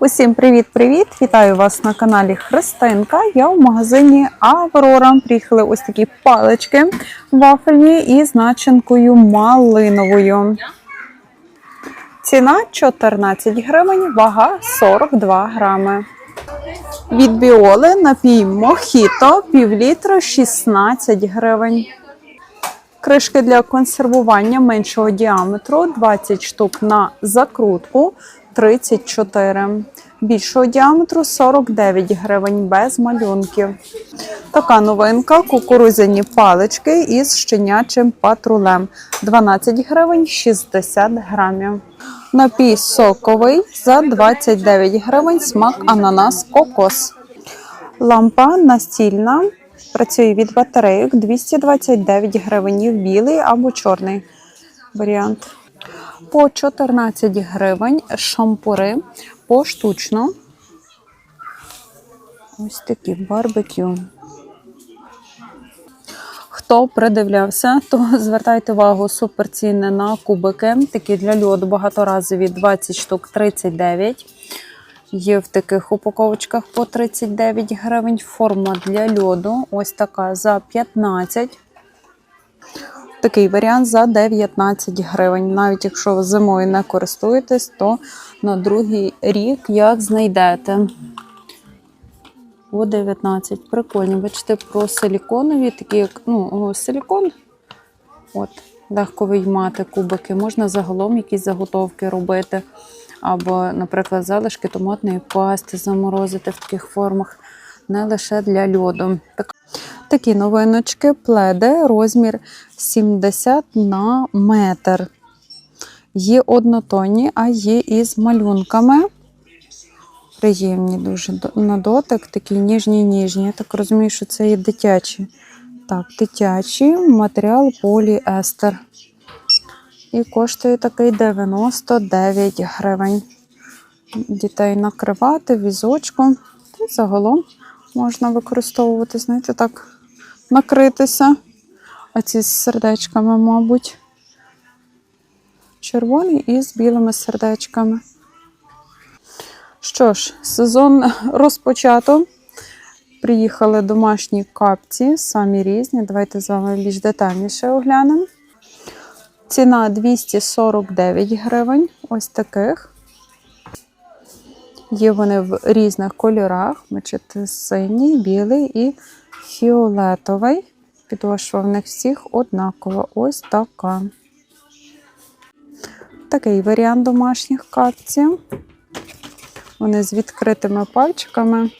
Усім привіт-привіт! Вітаю вас на каналі Христинка. Я в магазині Аврора. Приїхали ось такі палички вафельні із начинкою малиновою. Ціна 14 гривень, вага 42 грами. Від біоли напій мохіто пів літра 16 гривень. Кришки для консервування меншого діаметру 20 штук на закрутку 34. Більшого діаметру 49 гривень без малюнків. Така новинка кукурудзяні палички із щенячим патрулем 12 гривень 60 грамів. Напій соковий за 29 гривень смак ананас кокос. Лампа настільна. Працює від батарейок 229 гривень, білий або чорний варіант. По 14 гривень шампури поштучно. Ось такі барбекю. Хто придивлявся, то звертайте увагу суперціни на кубики. Такі для льоду багаторазові 20 штук 39. Є в таких упаковочках по 39 гривень. Форма для льоду. Ось така за 15. Такий варіант за 19 гривень. Навіть якщо ви зимою не користуєтесь, то на другий рік як знайдете. О 19. Прикольні. Бачите, про силіконові, такі як ну, силікон. От, легко виймати кубики. Можна загалом якісь заготовки робити. Або, наприклад, залишки томатної пасти заморозити в таких формах, не лише для льоду. Такі новиночки, пледи, розмір 70 на метр. Є однотонні, а є із малюнками. Приємні дуже на дотик, такі ніжні-ніжні. Я так розумію, що це і дитячі. Так, дитячі, матеріал поліестер. І коштує такий 99 гривень. Дітей накривати, візочку. Та загалом можна використовувати, знаєте, так, накритися. А ці з сердечками, мабуть. Червоний і з білими сердечками. Що ж, сезон розпочато. Приїхали домашні капці, самі різні. Давайте з вами більш детальніше оглянемо. Ціна 249 гривень. Ось таких. Є вони в різних кольорах. Бачите, синій, білий і фіолетовий. Підошва в них всіх однакова. Ось така. Такий варіант домашніх капців. Вони з відкритими пальчиками.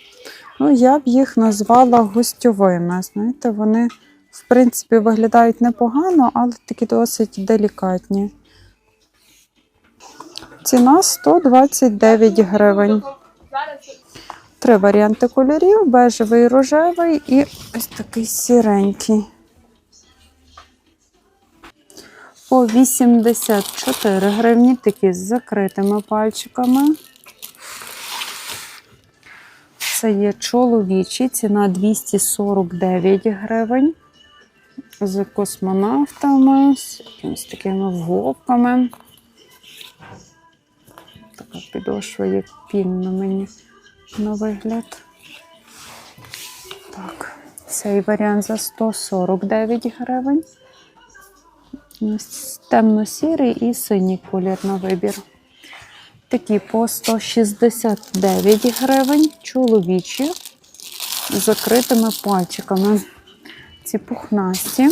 Ну, я б їх назвала гостьовими. Знаєте, вони, в принципі, виглядають непогано, але такі досить делікатні. Ціна 129 гривень. Три варіанти кольорів: бежевий, рожевий і ось такий сіренький. По 84 гривні, такі з закритими пальчиками. Це є чоловічі, ціна 249 гривень. З космонавтами, з такими вовками. Підошва є пінна мені на вигляд. Так, цей варіант за 149 гривень. Темно-сірий і синій колір на вибір. Такі по 169 гривень, чоловічі з закритими пальчиками. Ці пухнасті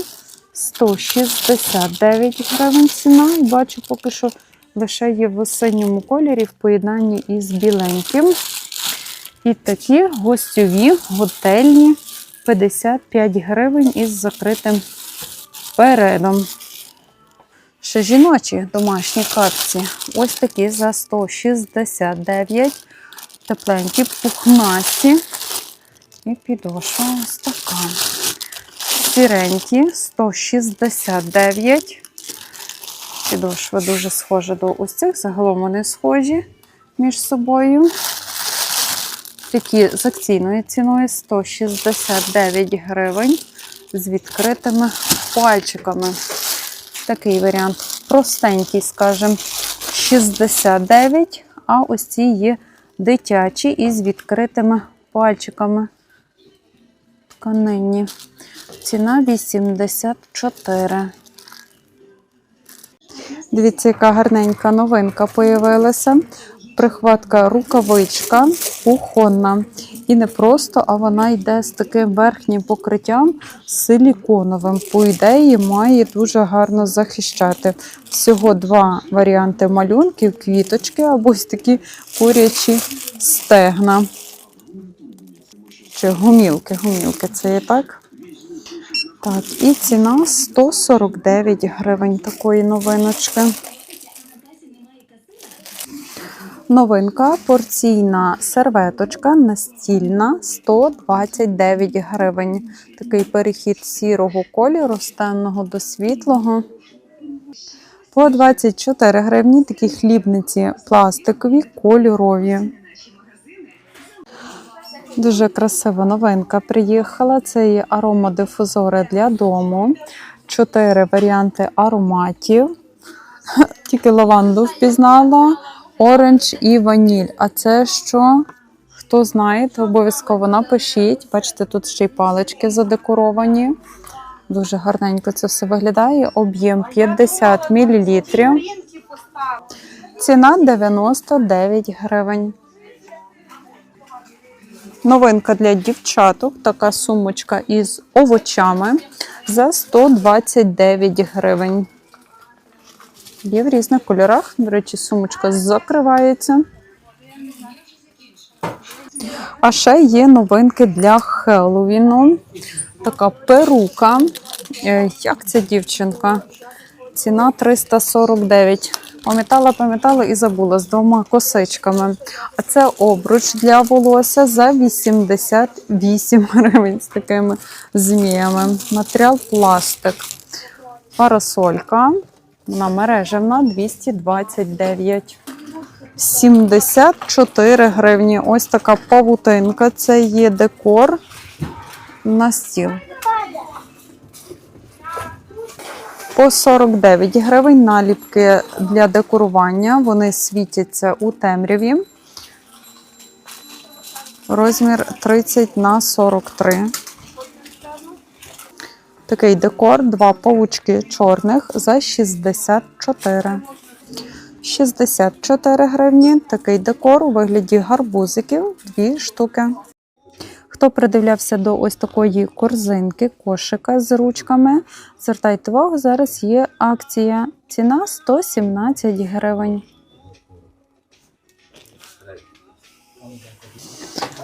169 гривень ціна. Бачу, поки що лише є в синьому кольорі в поєднанні із біленьким. І такі гостьові, готельні 55 гривень із закритим передом. Ще жіночі домашні капці. Ось такі за 169. Тепленькі, пухнасті. І підошва ось така. Сіренькі 169. Підошва дуже схожа до ось цих. Загалом вони схожі між собою. Такі з акційною ціною 169 гривень з відкритими пальчиками. Такий варіант простенький, скажімо, 69, а ось ці є дитячі із відкритими пальчиками. Тканинні. Ціна 84. Дивіться, яка гарненька новинка появилася. Прихватка рукавичка кухонна. І не просто, а вона йде з таким верхнім покриттям силіконовим. По ідеї, має дуже гарно захищати. Всього два варіанти малюнків, квіточки або ось такі курячі стегна. Чи гумілки, гумілки це є так? Так, і ціна 149 гривень такої новиночки. Новинка порційна серветочка настільна 129 гривень. Такий перехід сірого кольору, з темного до світлого. По 24 гривні такі хлібниці пластикові, кольорові. Дуже красива новинка приїхала. Це є аромадифузори для дому. Чотири варіанти ароматів. Тільки лаванду впізнала, оранж і ваніль. А це що? Хто знає, то обов'язково напишіть. Бачите, тут ще й палички задекоровані. Дуже гарненько це все виглядає. Об'єм 50 мл. Ціна 99 гривень. Новинка для дівчаток. Така сумочка із овочами за 129 гривень. Є в різних кольорах. До речі, сумочка закривається. А ще є новинки для Хеллоуіну. Така перука. Е, Як ця дівчинка? Ціна 349. Пам'ятала, пам'ятала і забула з двома косичками. А це обруч для волосся за 88 гривень з такими зміями. Матеріал пластик. Парасолька. Вона мережевна 229. 74 гривні. Ось така павутинка. Це є декор на стіл. По 49 гривень наліпки для декорування. Вони світяться у темряві. Розмір 30 на 43. Такий декор, два павучки чорних за 64. 64 гривні. Такий декор у вигляді гарбузиків, дві штуки. Хто придивлявся до ось такої корзинки, кошика з ручками, звертайте увагу, зараз є акція. Ціна 117 гривень.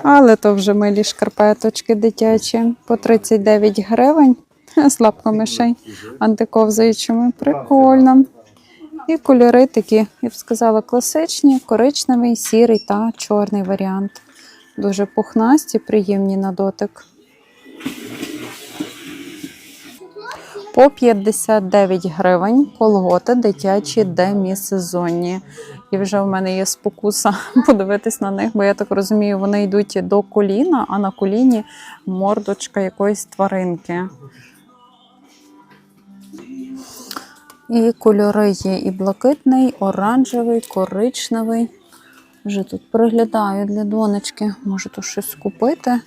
Але то вже милі шкарпеточки дитячі по 39 гривень з лапками шей антиковзаючими. Прикольно. І кольори такі, я б сказала, класичні, коричневий, сірий та чорний варіант. Дуже пухнасті, приємні на дотик. По 59 гривень колготи дитячі демісезонні. І вже в мене є спокуса подивитись на них, бо я так розумію, вони йдуть до коліна, а на коліні мордочка якоїсь тваринки. І кольори є і блакитний, оранжевий, коричневий. Вже тут приглядаю для донечки, можу тут щось купити.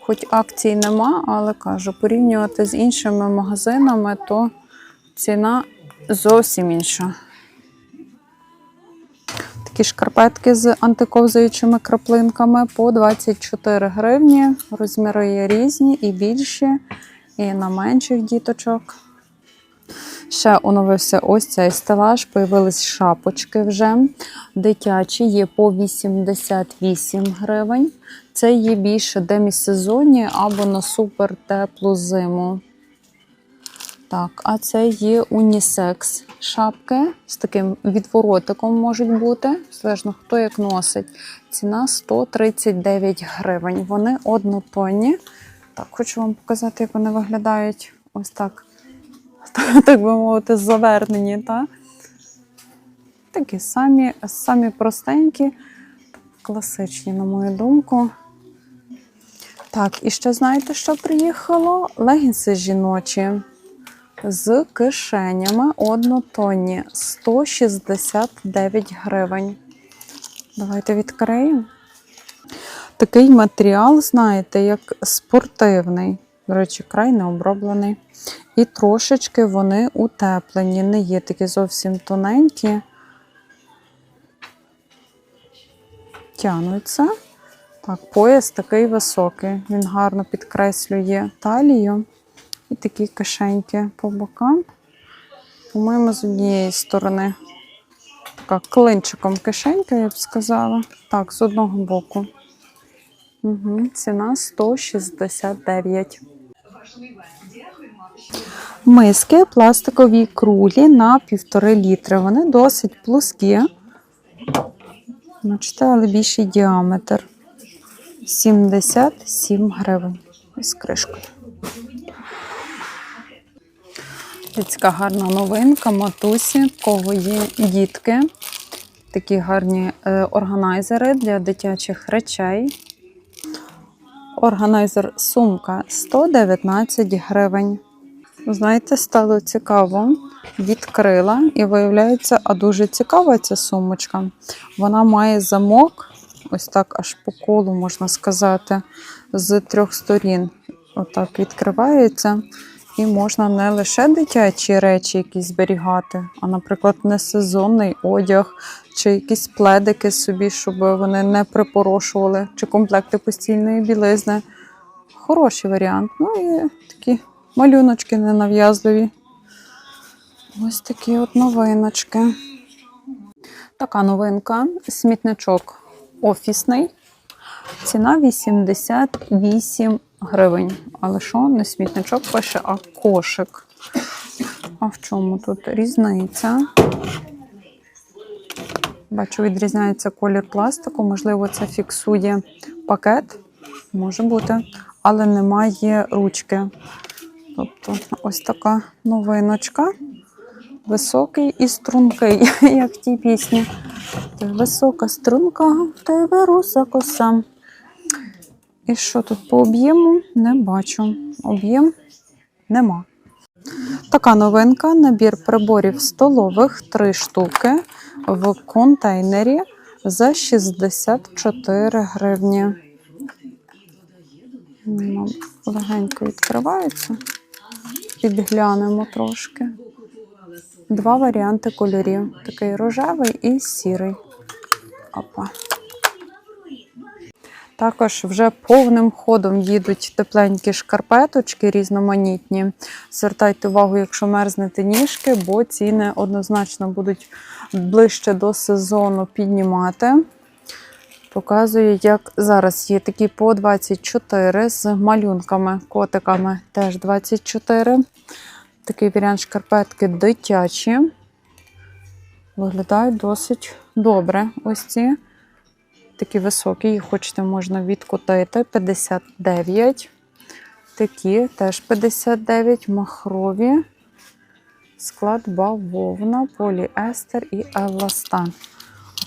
Хоч акцій нема, але кажу, порівнювати з іншими магазинами, то ціна зовсім інша. Такі шкарпетки з антиковзаючими краплинками по 24 гривні. Розміри є різні і більші, і на менших діточок. Ще оновився ось цей стелаж, появились шапочки вже. Дитячі є по 88 гривень. Це є більше демісезонні або на супер теплу зиму. Так, а це є унісекс шапки з таким відворотиком можуть бути, залежно хто як носить. Ціна 139 гривень. Вони однотонні. Так, хочу вам показати, як вони виглядають. Ось так. Так би мовити, завернені, так? Такі самі, самі простенькі, класичні, на мою думку. Так, і ще знаєте, що приїхало? Легінси жіночі з кишенями однотонні 169 гривень. Давайте відкриємо. Такий матеріал, знаєте, як спортивний. До речі, край не оброблений. І трошечки вони утеплені, не є такі зовсім тоненькі. Тянуться. Так, пояс такий високий. Він гарно підкреслює талію. І такі кишеньки по бокам. По-моєму, з однієї сторони. Така клинчиком кишенька, я б сказала. Так, з одного боку. Угу. Ціна 169. Миски пластикові круглі на півтори літри. Вони досить плоскі. Бачите, але більший діаметр. 77 гривень з кришкою. Така гарна новинка матусі, кого є дітки. Такі гарні е, органайзери для дитячих речей. Органайзер сумка 119 гривень. Знаєте, стало цікаво. Відкрила і виявляється, а дуже цікава ця сумочка. Вона має замок, ось так аж по колу, можна сказати, з трьох сторін. Отак відкривається. І можна не лише дитячі речі якісь зберігати, а, наприклад, не сезонний одяг, чи якісь пледики собі, щоб вони не припорошували, чи комплекти постільної білизни. Хороший варіант. Ну і такі малюночки ненав'язливі. Ось такі от новиночки. Така новинка. Смітничок офісний. Ціна 88 гривень. Але що, не смітничок пише, а кошик. А в чому тут різниця? Бачу, відрізняється колір пластику. Можливо, це фіксує пакет. Може бути, але немає ручки. Тобто, ось така новиночка. Високий і стрункий, як в тій пісні. Висока струнка, в тебе руса коса. І що тут по об'єму? Не бачу. Об'єм нема. Така новинка: набір приборів столових 3 штуки в контейнері за 64 гривні. Ну, Легенько відкривається. Підглянемо трошки. Два варіанти кольорів: такий рожевий і сірий. Опа. Також вже повним ходом їдуть тепленькі шкарпеточки різноманітні. Звертайте увагу, якщо мерзнете ніжки, бо ціни однозначно будуть ближче до сезону піднімати. Показую, як зараз є такі по 24 з малюнками, котиками теж 24. Такий варіант шкарпетки дитячі. Виглядають досить добре. Ось ці такі високі, їх хочете, можна відкотити. 59. Такі теж 59, махрові. Склад бавовна, поліестер і еластан.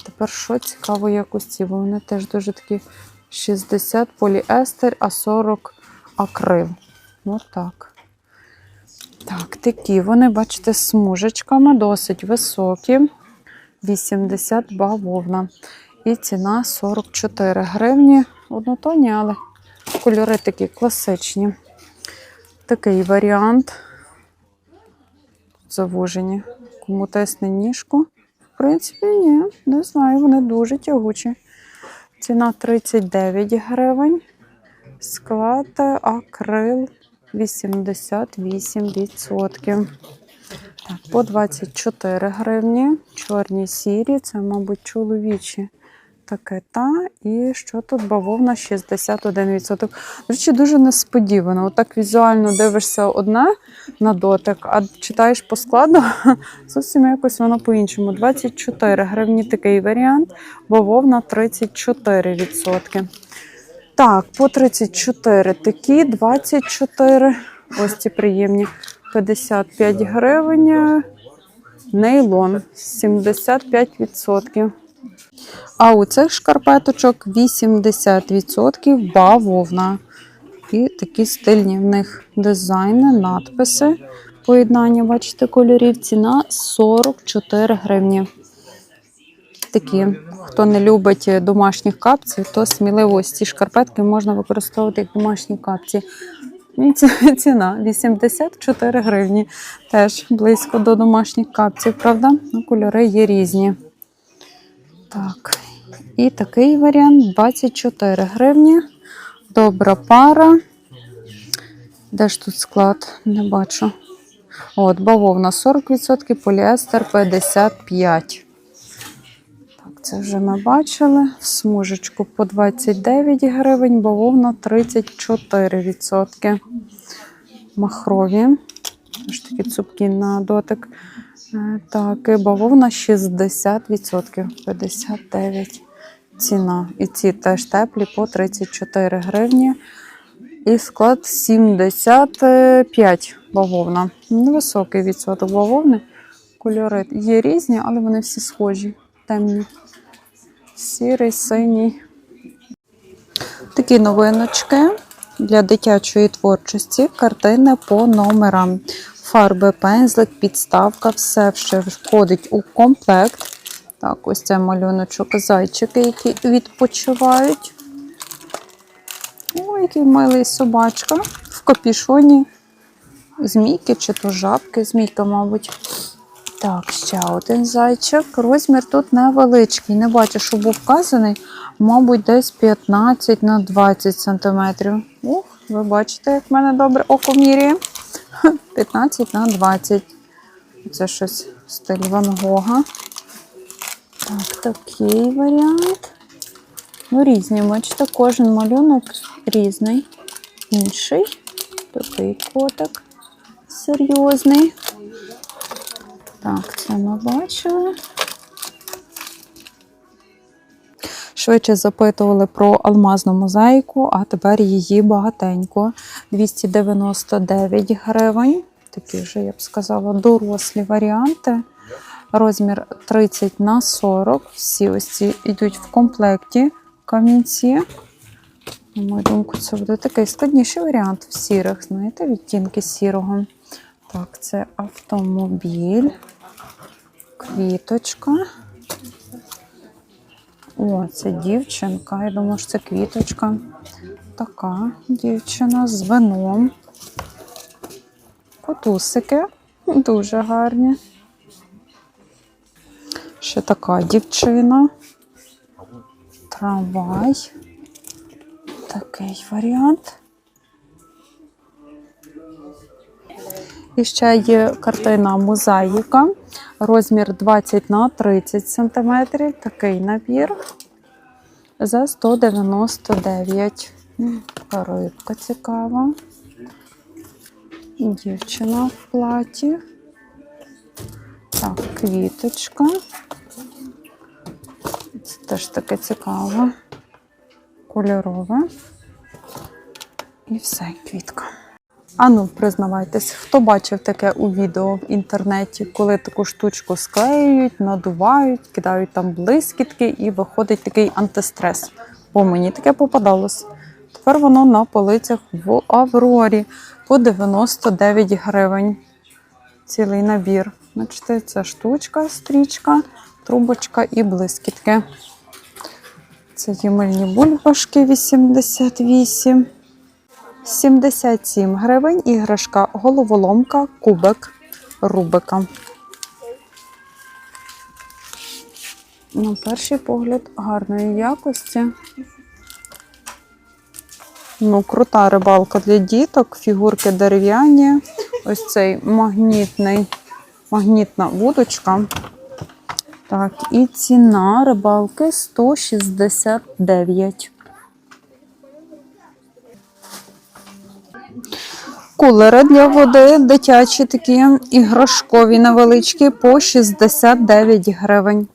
Тепер що цікаво, як ось ці, бо вони теж дуже такі 60 поліестер, а 40 акрил. Отак. Так, такі вони, бачите, з смужечками, досить високі. 80 бавовна. І ціна 44 гривні. Однотонні, але кольори такі класичні. Такий варіант. Завужені. Кому тесне ніжку. В принципі, ні, не знаю, вони дуже тягучі. Ціна 39 гривень. Склад акрил 88%. Так, по 24 гривні. Чорні сірі, це, мабуть, чоловічі. Таке та. І що тут? Бавовна 61%. До речі, дуже несподівано. Отак візуально дивишся одне на дотик, а читаєш по складу, зовсім якось воно по-іншому. 24 гривні такий варіант, бавовна 34%. Так, по 34 такі, 24. Ось ці приємні. 55 гривень. Нейлон 75%. А у цих шкарпеточок 80% бавовна. І такі стильні в них дизайни, надписи. Поєднання, бачите, кольорів. Ціна 44 гривні. такі. Хто не любить домашніх капців, то сміливо ось ці шкарпетки можна використовувати як домашні капці. Ціна 84 гривні. Теж близько до домашніх капців, правда? Ну, кольори є різні. Так, і такий варіант 24 гривні. Добра пара. Де ж тут склад? Не бачу. От, бавовна 40%, поліестер 55%. Так, це вже ми бачили. Смужечку по 29 гривень, бавовна 34%. Махрові. Ось такі цупкі на дотик. Е, Так, і бавовна 60%, 59 ціна. І ці теж теплі по 34 гривні. І склад 75 бавовна. Невисокий відсоток бавовни. Кольори є різні, але вони всі схожі, темні. Сірий, синій. Такі новиночки для дитячої творчості. Картини по номерам. Фарби, пензлик, підставка, все ще входить у комплект. Так, ось це малюночок зайчики, які відпочивають. Ой, який милий собачка в капішоні. Змійки чи то жабки, змійка, мабуть. Так, ще один зайчик. Розмір тут невеличкий. Не бачу, що був вказаний. Мабуть, десь 15 на 20 сантиметрів. Ух, ви бачите, як в мене добре око міряє. 15 на 20. Це щось в стилі Ван Гога. Так, такий варіант. Ну, різні, бачите, кожен малюнок різний. Інший. Такий котик серйозний. Так, це ми бачили. Швидше запитували про алмазну мозаїку, а тепер її багатенько. 299 гривень. Такі вже, я б сказала, дорослі варіанти. Розмір 30 на 40. Всі ось ці йдуть в комплекті камінці. На мою думку, це буде такий складніший варіант в сірих, знаєте, відтінки сірого. Так, це автомобіль, квіточка. О, це дівчинка. Я думаю, що це квіточка. Така дівчина з вином. Котусики дуже гарні. Ще така дівчина. Трамвай. Такий варіант. І ще є картина мозаїка. Розмір 20 на 30 см. Такий набір за 199. М, рибка цікава. Дівчина в платі. Так, квіточка. Це теж таке цікаве. Кольорове. І все, квітка. Ану, признавайтесь, хто бачив таке у відео в інтернеті, коли таку штучку склеюють, надувають, кидають там блискітки і виходить такий антистрес. Бо мені таке попадалось. Тепер воно на полицях в Аврорі по 99 гривень. Цілий набір. Бачите, це штучка, стрічка, трубочка і блискітки. Це є бульбашки 88. 77 гривень іграшка головоломка, кубик Рубика. На перший погляд гарної якості. Ну, крута рибалка для діток, фігурки дерев'яні. Ось цей магнітний, магнітна вудочка. Так, і ціна рибалки 169. Кулери для води дитячі такі іграшкові невеличкі по 69 гривень.